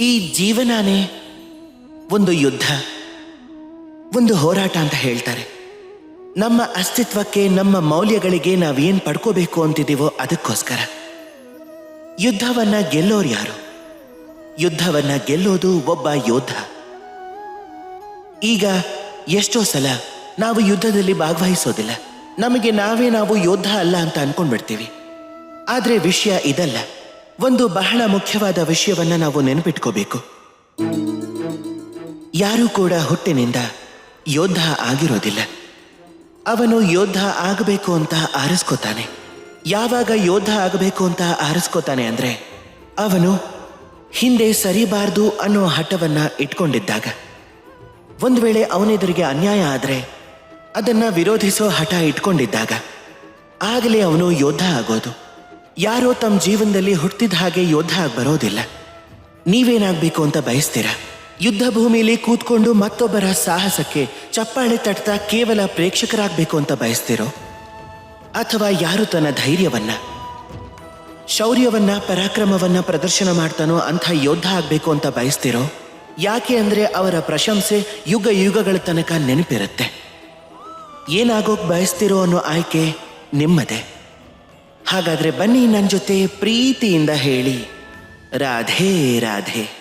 ಈ ಜೀವನಾನೇ ಒಂದು ಯುದ್ಧ, ಒಂದು ಹೋರಾಟ ಅಂತ ಹೇಳ್ತಾರೆ. ನಮ್ಮ ಅಸ್ತಿತ್ವಕ್ಕೆ, ನಮ್ಮ ಮೌಲ್ಯಗಳಿಗೆ ನಾವೇನ್ ಪಡ್ಕೋಬೇಕು ಅಂತಿದ್ದೀವೋ ಅದಕ್ಕೋಸ್ಕರ. ಯುದ್ಧವನ್ನ ಗೆಲ್ಲೋರು ಯಾರು? ಯುದ್ಧವನ್ನ ಗೆಲ್ಲೋದು ಒಬ್ಬ ಯೋಧ ಈಗ ಎಷ್ಟೋ ಸಲ ನಾವು ಯುದ್ಧದಲ್ಲಿ ಭಾಗವಹಿಸೋದಿಲ್ಲ. ನಮಗೆ ನಾವೇ ನಾವು ಯೋಧ ಅಲ್ಲ ಅಂತ ಅನ್ಕೊಂಡ್ಬಿಡ್ತೀವಿ. ಆದ್ರೆ ವಿಷಯ ಇದಲ್ಲ. ಒಂದು ಬಹಳ ಮುಖ್ಯವಾದ ವಿಷಯವನ್ನ ನಾವು ನೆನಪಿಟ್ಕೋಬೇಕು. ಯಾರೂ ಕೂಡ ಹುಟ್ಟಿನಿಂದ ಯೋಧ ಆಗಿರೋದಿಲ್ಲ. ಅವನು ಯೋಧ ಆಗಬೇಕು ಅಂತ ಆರಿಸ್ಕೋತಾನೆ. ಯಾವಾಗ ಯೋಧ ಆಗಬೇಕು ಅಂತ ಆರಿಸ್ಕೋತಾನೆ ಅಂದ್ರೆ ಅವನು ಹಿಂದೆ ಸರಿಬಾರ್ದು ಅನ್ನೋ ಹಠವನ್ನ ಇಟ್ಕೊಂಡಿದ್ದಾಗ. ಒಂದು ವೇಳೆ ಅವನೆದುರಿಗೆ ಅನ್ಯಾಯ ಆದರೆ ಅದನ್ನ ವಿರೋಧಿಸೋ ಹಠ ಇಟ್ಕೊಂಡಿದ್ದಾಗ ಆಗಲೇ ಅವನು ಯೋಧ ಆಗೋದು. ಯಾರೋ ತಮ್ಮ ಜೀವನದಲ್ಲಿ ಹುಟ್ಟಿದ ಹಾಗೆ ಯೋಧ ಆಗಿ ಬರೋದಿಲ್ಲ. ನೀವೇನಾಗಬೇಕು ಅಂತ ಬಯಸ್ತೀರಾ? ಯುದ್ಧ ಭೂಮಿಯಲ್ಲಿ ಕೂತ್ಕೊಂಡು ಮತ್ತೊಬ್ಬರ ಸಾಹಸಕ್ಕೆ ಚಪ್ಪಾಳೆ ತಟ್ತಾ ಕೇವಲ ಪ್ರೇಕ್ಷಕರಾಗಬೇಕು ಅಂತ ಬಯಸ್ತಿರೋ? ಅಥವಾ ಯಾರು ತನ್ನ ಧೈರ್ಯವನ್ನ, ಶೌರ್ಯವನ್ನ, ಪರಾಕ್ರಮವನ್ನ ಪ್ರದರ್ಶನ ಮಾಡ್ತಾನೋ ಅಂಥ ಯೋಧ ಆಗ್ಬೇಕು ಅಂತ ಬಯಸ್ತಿರೋ? ಯಾಕೆ ಅಂದರೆ ಅವರ ಪ್ರಶಂಸೆ ಯುಗ ಯುಗಗಳ ತನಕ ನೆನಪಿರುತ್ತೆ. ಏನಾಗೋಕ್ ಬಯಸ್ತಿರೋ ಅನ್ನೋ ಆಯ್ಕೆ ನಿಮ್ಮದೇ. ಹಾಗಾದ್ರೆ ಬನ್ನಿ ನನ್ನ ಜೊತೆ ಪ್ರೀತಿಯಿಂದ ಹೇಳಿ. ರಾಧೇ ರಾಧೆ.